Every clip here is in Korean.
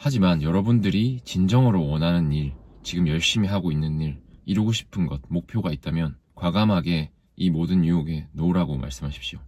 하지만 여러분들이 진정으로 원하는 일, 지금 열심히 하고 있는 일, 이루고 싶은 것, 목표가 있다면 과감하게 이 모든 유혹에 놓으라고 말씀하십시오.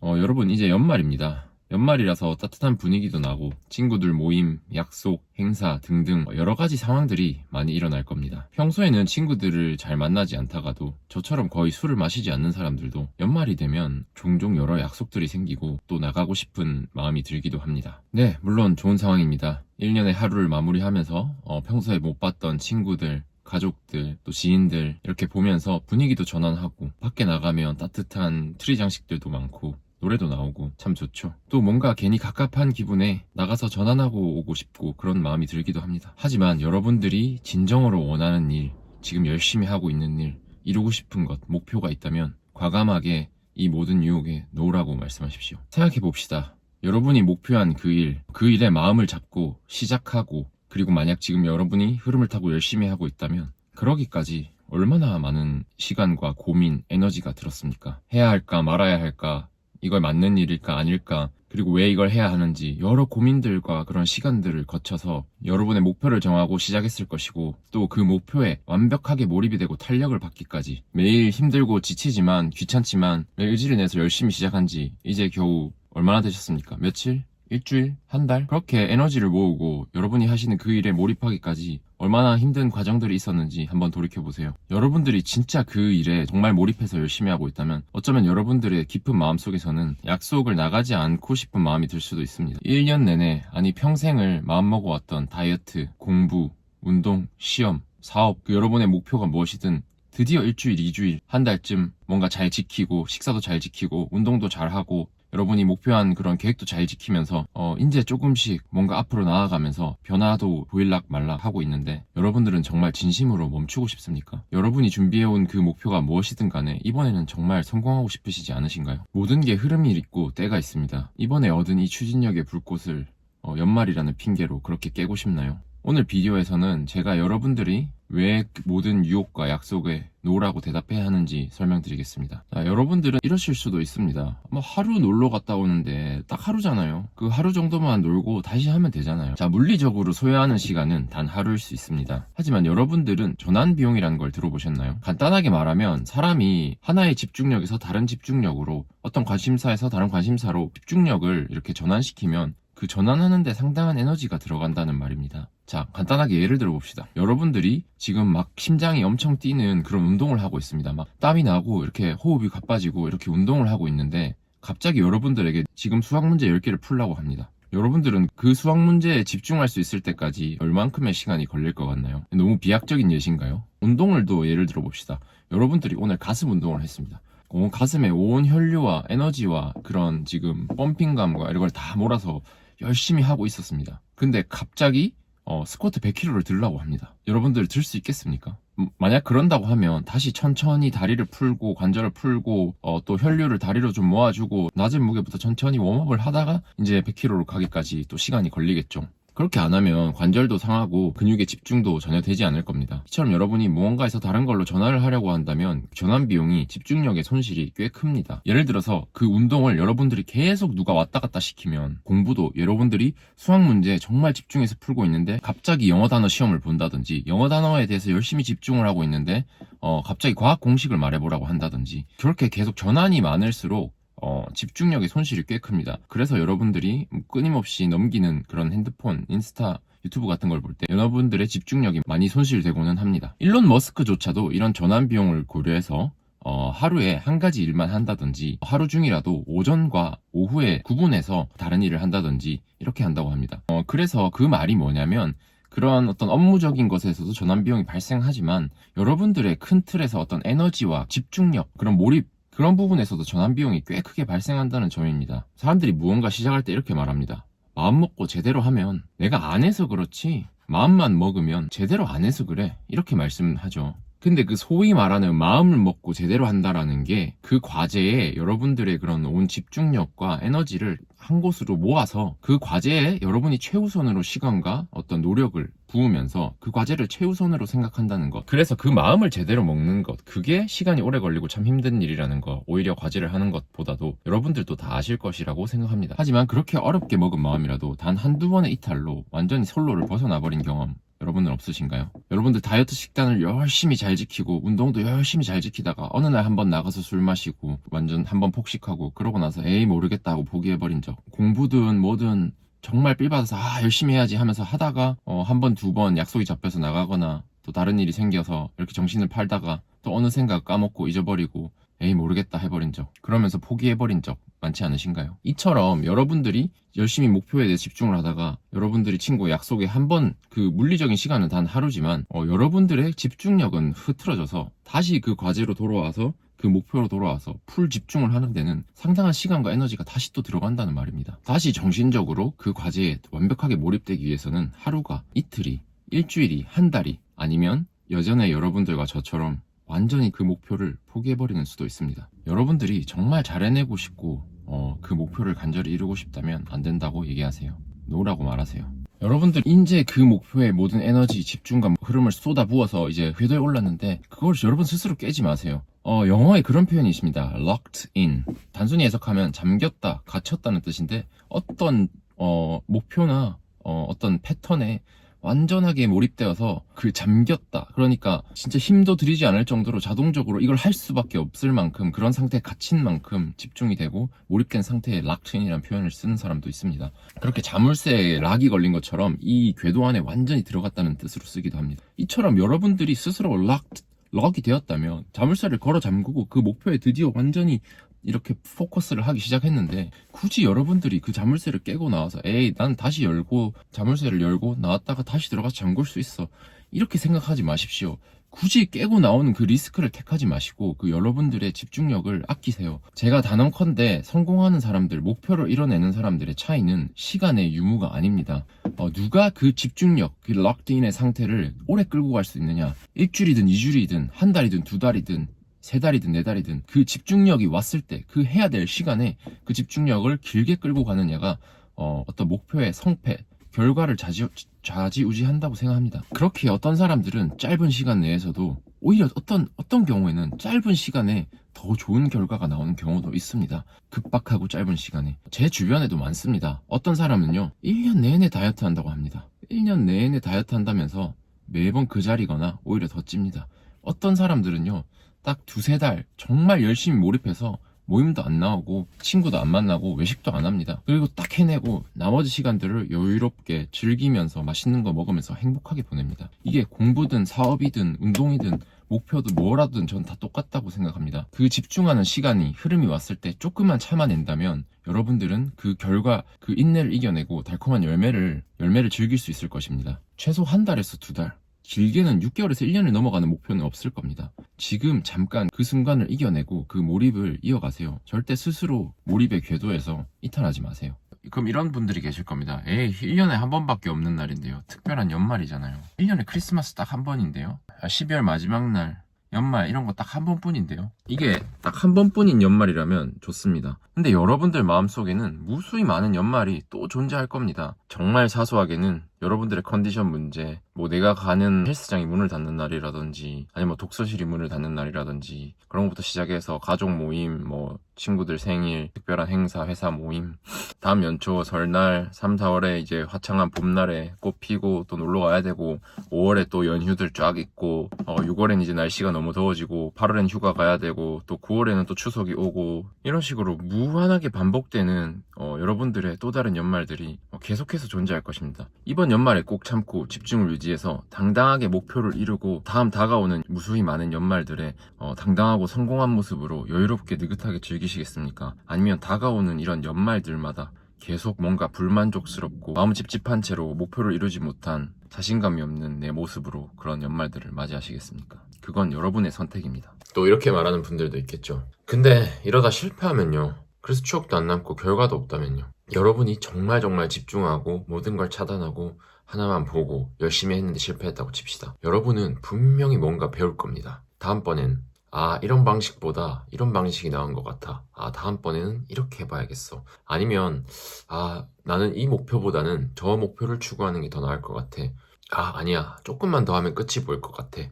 어, 여러분 이제 연말입니다. 연말이라서 따뜻한 분위기도 나고 친구들 모임, 약속, 행사 등등 여러 가지 상황들이 많이 일어날 겁니다. 평소에는 친구들을 잘 만나지 않다가도 저처럼 거의 술을 마시지 않는 사람들도 연말이 되면 종종 여러 약속들이 생기고 또 나가고 싶은 마음이 들기도 합니다. 네, 물론 좋은 상황입니다. 1년의 하루를 마무리하면서 어, 평소에 못 봤던 친구들, 가족들, 또 지인들 이렇게 보면서 분위기도 전환하고 밖에 나가면 따뜻한 트리 장식들도 많고 노래도 나오고 참 좋죠. 또 뭔가 괜히 갑갑한 기분에 나가서 전환하고 오고 싶고 그런 마음이 들기도 합니다. 하지만 여러분들이 진정으로 원하는 일, 지금 열심히 하고 있는 일, 이루고 싶은 것, 목표가 있다면 과감하게 이 모든 유혹에 놓으라고 말씀하십시오. 생각해 봅시다. 여러분이 목표한 그 일, 그 일에 마음을 잡고 시작하고 그리고 만약 지금 여러분이 흐름을 타고 열심히 하고 있다면 그러기까지 얼마나 많은 시간과 고민, 에너지가 들었습니까? 해야 할까 말아야 할까 이걸 맞는 일일까 아닐까 그리고 왜 이걸 해야 하는지 여러 고민들과 그런 시간들을 거쳐서 여러분의 목표를 정하고 시작했을 것이고 또 그 목표에 완벽하게 몰입이 되고 탄력을 받기까지 매일 힘들고 지치지만 귀찮지만 의지를 내서 열심히 시작한 지 이제 겨우 얼마나 되셨습니까? 며칠? 일주일? 한 달? 그렇게 에너지를 모으고 여러분이 하시는 그 일에 몰입하기까지 얼마나 힘든 과정들이 있었는지 한번 돌이켜보세요. 여러분들이 진짜 그 일에 정말 몰입해서 열심히 하고 있다면 어쩌면 여러분들의 깊은 마음속에서는 약속을 나가지 않고 싶은 마음이 들 수도 있습니다. 1년 내내, 아니 평생을 마음먹어왔던 다이어트, 공부, 운동, 시험, 사업, 그 여러분의 목표가 무엇이든 드디어 일주일, 이주일, 한 달쯤 뭔가 잘 지키고 식사도 잘 지키고 운동도 잘 하고 여러분이 목표한 그런 계획도 잘 지키면서 어 이제 조금씩 뭔가 앞으로 나아가면서 변화도 보일락 말락 하고 있는데 여러분들은 정말 진심으로 멈추고 싶습니까? 여러분이 준비해온 그 목표가 무엇이든 간에 이번에는 정말 성공하고 싶으시지 않으신가요? 모든 게 흐름이 있고 때가 있습니다. 이번에 얻은 이 추진력의 불꽃을 어, 연말이라는 핑계로 그렇게 깨고 싶나요? 오늘 비디오에서는 제가 여러분들이 왜 모든 유혹과 약속에 노라고 대답해야 하는지 설명드리겠습니다. 자, 여러분들은 이러실 수도 있습니다. 뭐 하루 놀러 갔다 오는데 딱 하루잖아요. 그 하루 정도만 놀고 다시 하면 되잖아요. 자, 물리적으로 소요하는 시간은 단 하루일 수 있습니다. 하지만 여러분들은 전환 비용이라는 걸 들어보셨나요? 간단하게 말하면 사람이 하나의 집중력에서 다른 집중력으로 어떤 관심사에서 다른 관심사로 집중력을 이렇게 전환시키면 그 전환하는데 상당한 에너지가 들어간다는 말입니다. 자, 간단하게 예를 들어 봅시다. 여러분들이 지금 막 심장이 엄청 뛰는 그런 운동을 하고 있습니다. 막 땀이 나고 이렇게 호흡이 가빠지고 이렇게 운동을 하고 있는데 갑자기 여러분들에게 지금 수학 문제 10개를 풀라고 합니다. 여러분들은 그 수학 문제에 집중할 수 있을 때까지 얼만큼의 시간이 걸릴 것 같나요? 너무 비약적인 예신가요? 운동을 또 예를 들어 봅시다. 여러분들이 오늘 가슴 운동을 했습니다. 온 가슴에 온 혈류와 에너지와 그런 지금 펌핑감과 이런 걸 다 몰아서 열심히 하고 있었습니다. 근데 갑자기 어, 스쿼트 100kg를 들라고 합니다. 여러분들 들 수 있겠습니까? 음, 만약 그런다고 하면 다시 천천히 다리를 풀고 관절을 풀고 어, 또 혈류를 다리로 좀 모아주고 낮은 무게부터 천천히 웜업을 하다가 이제 100kg로 가기까지 또 시간이 걸리겠죠. 그렇게 안 하면 관절도 상하고 근육의 집중도 전혀 되지 않을 겁니다. 이처럼 여러분이 무언가에서 다른 걸로 전환을 하려고 한다면 전환 비용이 집중력의 손실이 꽤 큽니다. 예를 들어서 그 운동을 여러분들이 계속 누가 왔다 갔다 시키면 공부도 여러분들이 수학 문제 정말 집중해서 풀고 있는데 갑자기 영어 단어 시험을 본다든지 영어 단어에 대해서 열심히 집중을 하고 있는데 어, 갑자기 과학 공식을 말해보라고 한다든지 그렇게 계속 전환이 많을수록 어, 집중력의 손실이 꽤 큽니다. 그래서 여러분들이 끊임없이 넘기는 그런 핸드폰, 인스타, 유튜브 같은 걸 볼 때 여러분들의 집중력이 많이 손실되고는 합니다. 일론 머스크조차도 이런 전환 비용을 고려해서 어, 하루에 한 가지 일만 한다든지 하루 중이라도 오전과 오후에 구분해서 다른 일을 한다든지 이렇게 한다고 합니다. 어, 그래서 그 말이 뭐냐면 그러한 어떤 업무적인 것에서도 전환 비용이 발생하지만 여러분들의 큰 틀에서 어떤 에너지와 집중력, 그런 몰입 그런 부분에서도 전환 비용이 꽤 크게 발생한다는 점입니다. 사람들이 무언가 시작할 때 이렇게 말합니다. 마음 먹고 제대로 하면 내가 안 해서 그렇지 마음만 먹으면 제대로 안 해서 그래 이렇게 말씀하죠. 근데 그 소위 말하는 마음을 먹고 제대로 한다라는 게 그 과제에 여러분들의 그런 온 집중력과 에너지를 한 곳으로 모아서 그 과제에 여러분이 최우선으로 시간과 어떤 노력을 부으면서 그 과제를 최우선으로 생각한다는 것. 그래서 그 마음을 제대로 먹는 것. 그게 시간이 오래 걸리고 참 힘든 일이라는 거. 오히려 과제를 하는 것보다도 여러분들도 다 아실 것이라고 생각합니다. 하지만 그렇게 어렵게 먹은 마음이라도 단 한두 번의 이탈로 완전히 선로를 벗어나버린 경험. 여러분은 없으신가요? 여러분들 다이어트 식단을 열심히 잘 지키고 운동도 열심히 잘 지키다가 어느 날 한번 나가서 술 마시고 완전 한번 폭식하고 그러고 나서 에이 모르겠다 하고 포기해버린 적 공부든 뭐든 정말 삘받아서 아 열심히 해야지 하면서 하다가 어, 한 번 두 번 약속이 잡혀서 나가거나 또 다른 일이 생겨서 이렇게 정신을 팔다가 또 어느 생각 까먹고 잊어버리고 에이 모르겠다 해버린 적 그러면서 포기해버린 적 많지 않으신가요? 이처럼 여러분들이 열심히 목표에 대해 집중을 하다가 여러분들이 친구 약속에 한 번 그 물리적인 시간은 단 하루지만 어, 여러분들의 집중력은 흐트러져서 다시 그 과제로 돌아와서 그 목표로 돌아와서 풀 집중을 하는 데는 상당한 시간과 에너지가 다시 또 들어간다는 말입니다. 다시 정신적으로 그 과제에 완벽하게 몰입되기 위해서는 하루가 이틀이 일주일이 한 달이 아니면 여전에 여러분들과 저처럼 완전히 그 목표를 포기해버리는 수도 있습니다. 여러분들이 정말 잘 해내고 싶고 어, 그 목표를 간절히 이루고 싶다면 안 된다고 얘기하세요. 노라고 말하세요. 여러분들 이제 그 목표에 모든 에너지, 집중과 흐름을 쏟아 부어서 이제 궤도에 올랐는데 그걸 여러분 스스로 깨지 마세요. 어, 영어에 그런 표현이 있습니다. locked in. 단순히 해석하면 잠겼다, 갇혔다는 뜻인데 어떤 어, 목표나 어, 어떤 패턴에 완전하게 몰입되어서 그 잠겼다. 그러니까 진짜 힘도 들이지 않을 정도로 자동적으로 이걸 할 수밖에 없을 만큼 그런 상태에 갇힌 만큼 집중이 되고 몰입된 상태에 락인이라는 표현을 쓰는 사람도 있습니다. 그렇게 자물쇠에 락이 걸린 것처럼 이 궤도 안에 완전히 들어갔다는 뜻으로 쓰기도 합니다. 이처럼 여러분들이 스스로 락 럭이 되었다면 자물쇠를 걸어 잠그고 그 목표에 드디어 완전히 이렇게 포커스를 하기 시작했는데 굳이 여러분들이 그 자물쇠를 깨고 나와서 에이 난 다시 열고 자물쇠를 열고 나왔다가 다시 들어가서 잠글 수 있어. 이렇게 생각하지 마십시오. 굳이 깨고 나오는 그 리스크를 택하지 마시고 그 여러분들의 집중력을 아끼세요. 제가 단언컨대 성공하는 사람들 목표를 이뤄내는 사람들의 차이는 시간의 유무가 아닙니다. 어, 누가 그 집중력 그 럭드인의 상태를 오래 끌고 갈 수 있느냐. 일주일이든 이주일이든 한 달이든 두 달이든 세 달이든 네 달이든 그 집중력이 왔을 때 그 해야 될 시간에 그 집중력을 길게 끌고 가느냐가 어, 어떤 목표의 성패 결과를 좌지, 좌지우지한다고 생각합니다. 그렇게 어떤 사람들은 짧은 시간 내에서도 오히려 어떤 어떤 경우에는 짧은 시간에 더 좋은 결과가 나오는 경우도 있습니다. 급박하고 짧은 시간에 제 주변에도 많습니다. 어떤 사람은요 1년 내내 다이어트 한다고 합니다. 1년 내내 다이어트 한다면서 매번 그 자리거나 오히려 더 찝니다. 어떤 사람들은요 딱 두세 달 정말 열심히 몰입해서 모임도 안 나오고 친구도 안 만나고 외식도 안 합니다. 그리고 딱 해내고 나머지 시간들을 여유롭게 즐기면서 맛있는 거 먹으면서 행복하게 보냅니다. 이게 공부든 사업이든 운동이든 목표도 뭐라든 전 다 똑같다고 생각합니다. 그 집중하는 시간이 흐름이 왔을 때 조금만 참아낸다면 여러분들은 그 결과 그 인내를 이겨내고 달콤한 열매를 열매를 즐길 수 있을 것입니다. 최소 한 달에서 두 달. 길게는 6개월에서 1년을 넘어가는 목표는 없을 겁니다. 지금 잠깐 그 순간을 이겨내고 그 몰입을 이어가세요. 절대 스스로 몰입의 궤도에서 이탈하지 마세요. 그럼 이런 분들이 계실 겁니다. 에이, 1년에 한 번밖에 없는 날인데요. 특별한 연말이잖아요. 1년에 크리스마스 딱 한 번인데요. 12월 마지막 날, 연말 이런 거 딱 한 번뿐인데요. 이게 딱 한 번뿐인 연말이라면 좋습니다. 근데 여러분들 마음속에는 무수히 많은 연말이 또 존재할 겁니다. 정말 사소하게는 여러분들의 컨디션 문제, 뭐 내가 가는 헬스장이 문을 닫는 날이라든지, 아니면 뭐 독서실이 문을 닫는 날이라든지, 그런 것부터 시작해서 가족 모임, 뭐 친구들 생일, 특별한 행사, 회사 모임, 다음 연초 설날, 3, 4월에 이제 화창한 봄날에 꽃 피고 또 놀러 가야 되고, 5월에 또 연휴들 쫙 있고, 어, 6월엔 이제 날씨가 너무 더워지고, 8월엔 휴가 가야 되고, 또 9월에는 또 추석이 오고, 이런 식으로 무한하게 반복되는 어, 여러분들의 또 다른 연말들이 어, 계속해서 존재할 것입니다. 이번 연말에 꼭 참고 집중을 유지해서 당당하게 목표를 이루고 다음 다가오는 무수히 많은 연말들에 어, 당당하고 성공한 모습으로 여유롭게 느긋하게 즐기시겠습니까? 아니면 다가오는 이런 연말들마다 계속 뭔가 불만족스럽고 마음 찝찝한 채로 목표를 이루지 못한 자신감이 없는 내 모습으로 그런 연말들을 맞이하시겠습니까? 그건 여러분의 선택입니다. 또 이렇게 말하는 분들도 있겠죠. 근데 이러다 실패하면요. 그래서 추억도 안 남고 결과도 없다면요. 여러분이 정말 정말 집중하고 모든 걸 차단하고 하나만 보고 열심히 했는데 실패했다고 칩시다. 여러분은 분명히 뭔가 배울 겁니다. 다음번엔 아 이런 방식보다 이런 방식이 나은 것 같아. 아 다음번에는 이렇게 해봐야겠어. 아니면 아 나는 이 목표보다는 저 목표를 추구하는 게 더 나을 것 같아. 아 아니야 조금만 더 하면 끝이 보일 것 같아.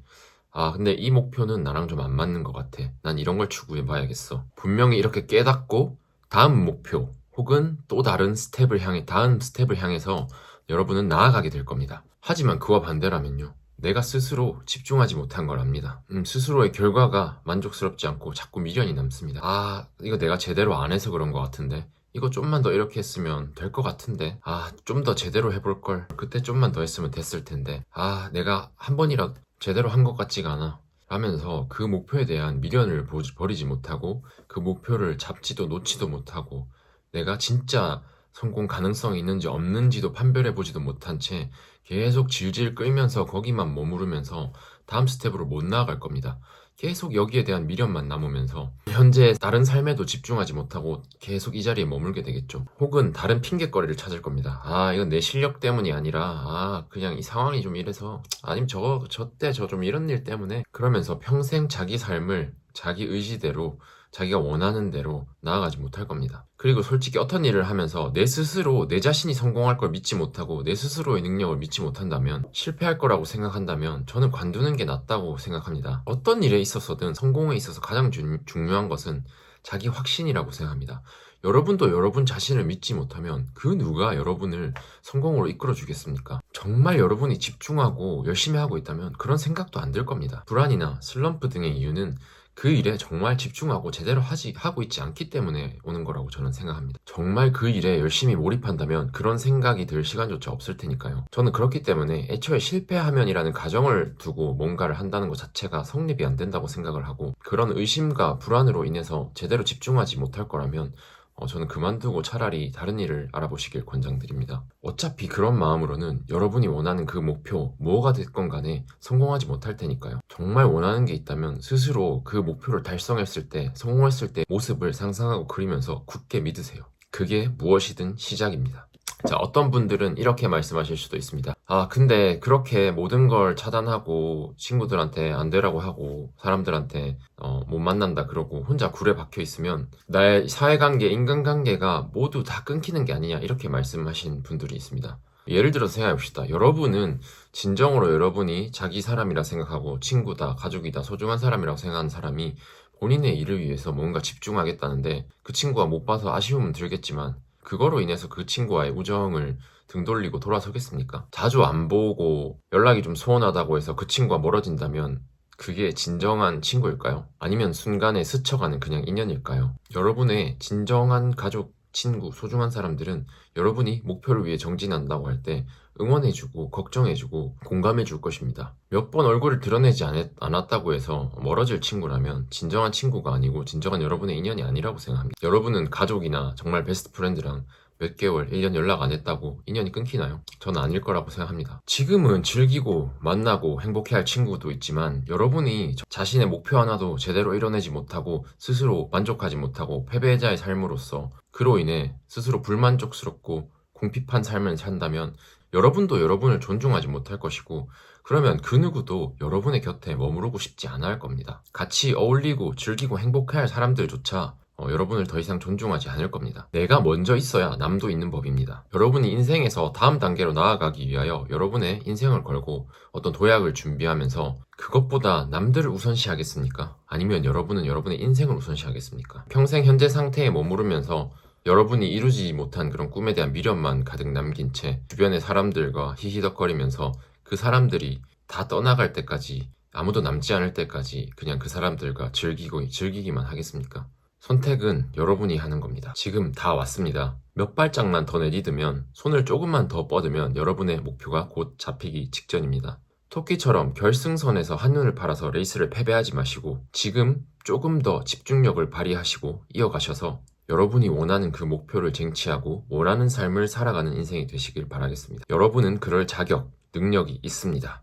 아 근데 이 목표는 나랑 좀 안 맞는 것 같아. 난 이런 걸 추구해봐야겠어. 분명히 이렇게 깨닫고 다음 목표 혹은 또 다른 스텝을 향해 다음 스텝을 향해서 여러분은 나아가게 될 겁니다. 하지만 그와 반대라면요. 내가 스스로 집중하지 못한 걸 압니다. 음, 스스로의 결과가 만족스럽지 않고 자꾸 미련이 남습니다. 아, 이거 내가 제대로 안 해서 그런 것 같은데. 이거 좀만 더 이렇게 했으면 될 것 같은데. 아, 좀 더 제대로 해볼 걸. 그때 좀만 더 했으면 됐을 텐데. 아, 내가 한 번이라도 제대로 한 것 같지가 않아. 라면서 그 목표에 대한 미련을 보- 버리지 못하고 그 목표를 잡지도 놓지도 못하고 내가 진짜 성공 가능성이 있는지 없는지도 판별해 보지도 못한 채 계속 질질 끌면서 거기만 머무르면서 다음 스텝으로 못 나아갈 겁니다. 계속 여기에 대한 미련만 남으면서 현재 다른 삶에도 집중하지 못하고 계속 이 자리에 머물게 되겠죠. 혹은 다른 핑계거리를 찾을 겁니다. 아, 이건 내 실력 때문이 아니라, 아, 그냥 이 상황이 좀 이래서, 아니면 저, 저때 저 좀 이런 일 때문에, 그러면서 평생 자기 삶을 자기 의지대로 자기가 원하는 대로 나아가지 못할 겁니다. 그리고 솔직히 어떤 일을 하면서 내 스스로 내 자신이 성공할 걸 믿지 못하고 내 스스로의 능력을 믿지 못한다면 실패할 거라고 생각한다면 저는 관두는 게 낫다고 생각합니다. 어떤 일에 있어서든 성공에 있어서 가장 중- 중요한 것은 자기 확신이라고 생각합니다. 여러분도 여러분 자신을 믿지 못하면 그 누가 여러분을 성공으로 이끌어 주겠습니까? 정말 여러분이 집중하고 열심히 하고 있다면 그런 생각도 안 들 겁니다. 불안이나 슬럼프 등의 이유는 그 일에 정말 집중하고 제대로 하지, 하고 있지 않기 때문에 오는 거라고 저는 생각합니다. 정말 그 일에 열심히 몰입한다면 그런 생각이 들 시간조차 없을 테니까요. 저는 그렇기 때문에 애초에 실패하면이라는 가정을 두고 뭔가를 한다는 것 자체가 성립이 안 된다고 생각을 하고 그런 의심과 불안으로 인해서 제대로 집중하지 못할 거라면 어, 저는 그만두고 차라리 다른 일을 알아보시길 권장드립니다. 어차피 그런 마음으로는 여러분이 원하는 그 목표, 뭐가 됐건 간에 성공하지 못할 테니까요. 정말 원하는 게 있다면 스스로 그 목표를 달성했을 때, 성공했을 때 모습을 상상하고 그리면서 굳게 믿으세요. 그게 무엇이든 시작입니다. 자, 어떤 분들은 이렇게 말씀하실 수도 있습니다. 아, 근데 그렇게 모든 걸 차단하고 친구들한테 안 되라고 하고 사람들한테 어, 못 만난다 그러고 혼자 굴에 박혀 있으면 나의 사회관계, 인간관계가 모두 다 끊기는 게 아니냐 이렇게 말씀하신 분들이 있습니다. 예를 들어서 생각해봅시다. 여러분은 진정으로 여러분이 자기 사람이라 생각하고 친구다, 가족이다, 소중한 사람이라고 생각하는 사람이 본인의 일을 위해서 뭔가 집중하겠다는데 그 친구가 못 봐서 아쉬움은 들겠지만 그거로 인해서 그 친구와의 우정을 등 돌리고 돌아서겠습니까? 자주 안 보고 연락이 좀 소원하다고 해서 그 친구가 멀어진다면 그게 진정한 친구일까요? 아니면 순간에 스쳐가는 그냥 인연일까요? 여러분의 진정한 가족, 친구, 소중한 사람들은 여러분이 목표를 위해 정진한다고 할 때 응원해주고 걱정해주고 공감해줄 것입니다. 몇 번 얼굴을 드러내지 않- 않았다고 해서 멀어질 친구라면 진정한 친구가 아니고 진정한 여러분의 인연이 아니라고 생각합니다. 여러분은 가족이나 정말 베스트 프렌드랑 몇 개월, 1년 연락 안 했다고 인연이 끊기나요? 저는 아닐 거라고 생각합니다. 지금은 즐기고 만나고 행복해할 친구도 있지만 여러분이 저- 자신의 목표 하나도 제대로 이뤄내지 못하고 스스로 만족하지 못하고 패배자의 삶으로서 그로 인해 스스로 불만족스럽고 궁핍한 삶을 산다면 여러분도 여러분을 존중하지 못할 것이고 그러면 그 누구도 여러분의 곁에 머무르고 싶지 않아 할 겁니다. 같이 어울리고 즐기고 행복해할 사람들조차 어, 여러분을 더 이상 존중하지 않을 겁니다. 내가 먼저 있어야 남도 있는 법입니다. 여러분이 인생에서 다음 단계로 나아가기 위하여 여러분의 인생을 걸고 어떤 도약을 준비하면서 그것보다 남들을 우선시하겠습니까? 아니면 여러분은 여러분의 인생을 우선시하겠습니까? 평생 현재 상태에 머무르면서 여러분이 이루지 못한 그런 꿈에 대한 미련만 가득 남긴 채 주변의 사람들과 히히덕거리면서 그 사람들이 다 떠나갈 때까지 아무도 남지 않을 때까지 그냥 그 사람들과 즐기고 즐기기만 하겠습니까? 선택은 여러분이 하는 겁니다. 지금 다 왔습니다. 몇 발짝만 더 내디디면 손을 조금만 더 뻗으면 여러분의 목표가 곧 잡히기 직전입니다. 토끼처럼 결승선에서 한눈을 팔아서 레이스를 패배하지 마시고 지금 조금 더 집중력을 발휘하시고 이어가셔서 여러분이 원하는 그 목표를 쟁취하고 원하는 삶을 살아가는 인생이 되시길 바라겠습니다. 여러분은 그럴 자격, 능력이 있습니다.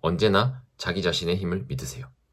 언제나 자기 자신의 힘을 믿으세요.